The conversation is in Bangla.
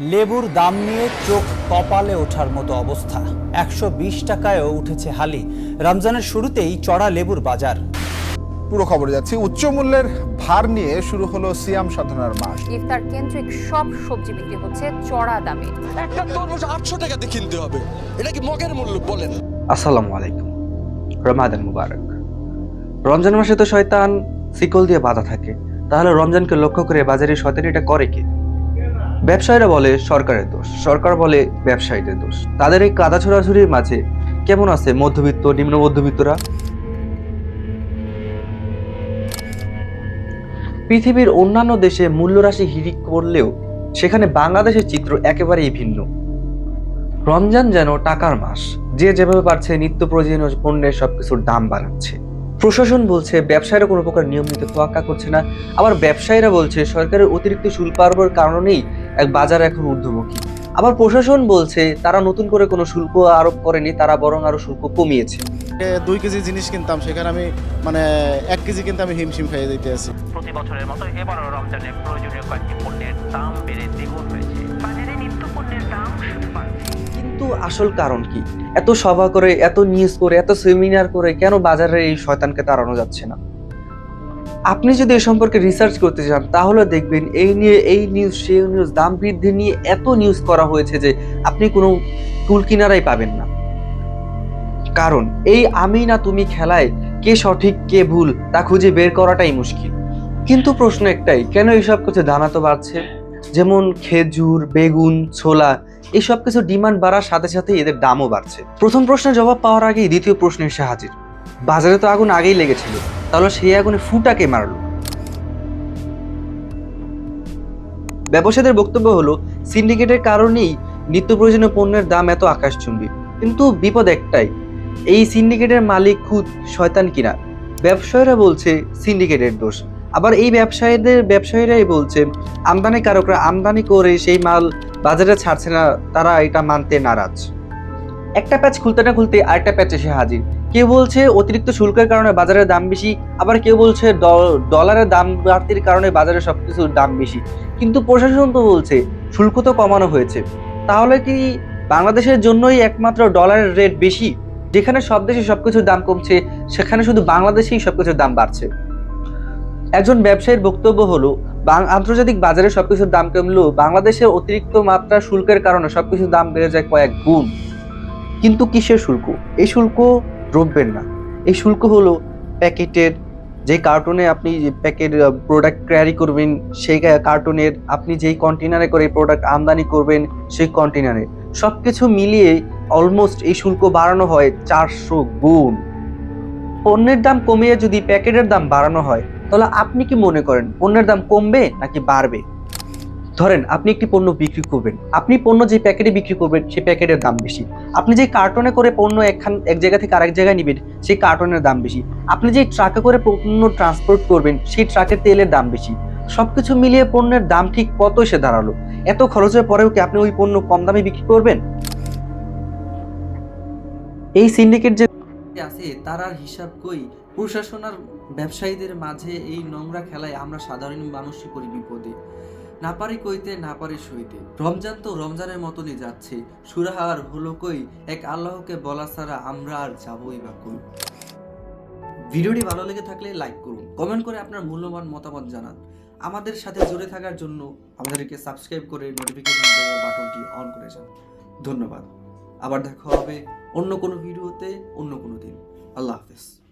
লেবুর দাম নিয়ে চোখ কপালে ওঠার মতো অবস্থা। একশো বিশ টাকায়ও উঠেছে হালি। রমজানের শুরুতেই চড়া লেবুর বাজার। পুরো খবরে যাচ্ছি। উচ্চ মূল্যের ভার নিয়ে শুরু হলো সিয়াম সাধনার মাস। ইফতার কেন্দ্রিক সব সবজি বিক্রি হচ্ছে চড়া দামে। একটা তরমুজ আটশো টাকাতে কিনতে হবে। এটা কি মগের মূল্য? বলেন। আসসালামু আলাইকুম। রমাদান মুবারক। রমজান মাসে তো শয়তান শিকল দিয়ে বাঁধা থাকে। তাহলে রমজানকে লক্ষ্য করে বাজারে শয়তানি এটা করে কি? ব্যবসায়ীরা বলে, সরকারের দোষ। সরকার বলে, ব্যবসায়ীদের দোষ। তাদের এই কাদা ছোড়াছুরির মাঝে কেমন আছে মধ্যবিত্ত, নিম্ন মধ্যবিত্তরা? পৃথিবীর অন্যান্য দেশে মূল্যরাশি হিরিক করলেও সেখানে বাংলাদেশের চিত্র একেবারেই ভিন্ন। রমজান যেন টাকার মাস, যে যেভাবে পারছে নিত্য প্রয়োজনীয় পণ্যের সবকিছুর দাম বাড়াচ্ছে। প্রশাসন বলছে ব্যবসায়ীরা কোনো প্রকার নিয়ম নীতি তোয়াক্কা করছে না। আবার ব্যবসায়ীরা বলছে সরকারের অতিরিক্ত শুল্ক আরোপের কারণেই এক বাজার এখন ঊর্ধ্বমুখী। আবার প্রশাসন বলছে তারা নতুন করে কোনো শুল্ক আরোপ করেনি তারা বরং আরও শুল্ক কমিয়েছে। দুই কেজি জিনিস কিনতাম সেখানে আমি মানে এক কেজি কিনতে আমি হিমশিম খাইয়ে দিতে আছি। প্রতি বছরের মতো এবারও রমজানে প্রয়োজনীয় কয়েকটি পণ্যের দাম বেড়ে দ্বিগুণ হয়েছে। বাজারে নিত্য পণ্যের দাম শুধু বাড়ছে আসল কারণ কি? এত সভা করে, এত নিউজ করে, এত সেমিনার করে কেন বাজারে এই শয়তানকে তাড়ানো যাচ্ছে না? আপনি যদি এ সম্পর্কে রিসার্চ করতে চান তাহলে দেখবেন এই নিয়ে, এই নিউজ সেই নিউজ দাম বৃদ্ধি নিয়ে এত নিউজ করা হয়েছে যে আপনি কোনো টুল কিনারাই পাবেন না। কারণ এই আমি না তুমি খেলায় কে সঠিক, কে ভুল তা খুঁজে বের করাটাই মুশকিল। কিন্তু প্রশ্ন একটাই, কেন এইসব কিছু দানা তো বাড়ছে? যেমন খেজুর, বেগুন, ছোলা এই সব কিছু ডিমান্ড বাড়ার সাথে সাথে এদের দামও বাড়ছে। প্রথম প্রশ্নের জবাব পাওয়ার আগেই দ্বিতীয় প্রশ্ন এসে হাজির। বাজারে তো আগুন আগেই লেগেছিল, তাহলে সেই আগুনে ফুটাকে মারলো? ব্যবসায়ীদের বক্তব্য হলো সিন্ডিকেটের কারণেই নিত্য প্রয়োজনীয় পণ্যের দাম এত আকাশচুম্বী। কিন্তু বিপদ একটাই, এই সিন্ডিকেটের মালিক খুদ শয়তান কিনা? ব্যবসায়ীরা বলছে সিন্ডিকেটের দোষ। আবার এই ব্যবসায়ীদের, ব্যবসায়ীরাই বলছে, আমদানিকারকরা আমদানি করে সেই মাল বাজারে ছাড়ছে না, তারা এটা মানতে নারাজ। একটা প্যাচ খুলতে না খুলতে আরেকটা প্যাচ এসে হাজির। কেউ বলছে অতিরিক্ত শুল্কের কারণে বাজারের দাম বেশি, আবার কেউ বলছে ডলারের দাম বাড়তির কারণে বাজারে সবকিছুর দাম বেশি। কিন্তু প্রশাসন তো বলছে, শুল্ক তো কমানো হয়েছে। তাহলে কি বাংলাদেশের জন্যই একমাত্র ডলারের রেট বেশি? যেখানে সব দেশে সবকিছুর দাম কমছে, সেখানে শুধু বাংলাদেশেই সবকিছুর দাম বাড়ছে। একজন ব্যবসায়ীর বক্তব্য হলো আন্তর্জাতিক বাজারে সবকিছুর দাম কমলেও বাংলাদেশের অতিরিক্ত মাত্রা শুল্কের কারণে সবকিছুর দাম বেড়ে যায় কয়েক গুণ। কিন্তু কিসের শুল্ক? এই শুল্ক দ্রব্যের না। এই শুল্ক হলো প্যাকেটের যে কার্টুনে আপনি প্যাকেট প্রোডাক্ট ক্যারি করবেন, সেই কার্টুনের আপনি যেই কন্টেনারে করে প্রোডাক্ট আমদানি করবেন, সেই কন্টেনারে সব কিছু মিলিয়ে অলমোস্ট এই শুল্ক বাড়ানো হয় চারশো গুণ। পণ্যের দাম কমিয়ে যদি প্যাকেটের দাম বাড়ানো হয় তাহলে আপনি কি মনে করেন পণ্যের দাম কমবে নাকি বাড়বে? ধরেন আপনি একটি পণ্য বিক্রি করবেন। আপনি পণ্য যে প্যাকেটে বিক্রি করবেন সেই প্যাকেটের দাম বেশি। আপনি যে কার্টনে করে পণ্য একখান, এক জায়গা থেকে আরেক জায়গায় নেবেন সেই কার্টনের দাম বেশি। আপনি যে ট্রাকে করে পণ্য ট্রান্সপোর্ট করবেন সেই ট্রাকের তেলের দাম বেশি। সবকিছু মিলিয়ে পণ্যের দাম ঠিক কত এসে দাঁড়াল। এত খরচের পরেও কি আপনি ওই পণ্য কম দামে বিক্রি করবেন? এই সিন্ডিকেট যে আছে, তার আর হিসাব কই? প্রশাসন আর ব্যবসায়ীদের মাঝে এই নোংরা খেলায় আমরা সাধারণ মানুষই পড়ি বিপদে। না পারি কইতে, না পারি সইতে। রমজান তো রমজানের মতনই যাচ্ছে। সুরাহার হলো কই? এক আল্লাহকে বলা ছাড়া আমরা আর যাবই বা কই? ভিডিওটি ভালো লেগে থাকলে লাইক করুন। কমেন্ট করে আপনার মূল্যবান মতামত জানান। আমাদের সাথে জুড়ে থাকার জন্য আমাদেরকে সাবস্ক্রাইব করে নোটিফিকেশন বাটনটি অন করে যান। ধন্যবাদ। আবার দেখা হবে অন্য কোনো ভিডিওতে অন্য কোনো দিন। আল্লাহ হাফেজ।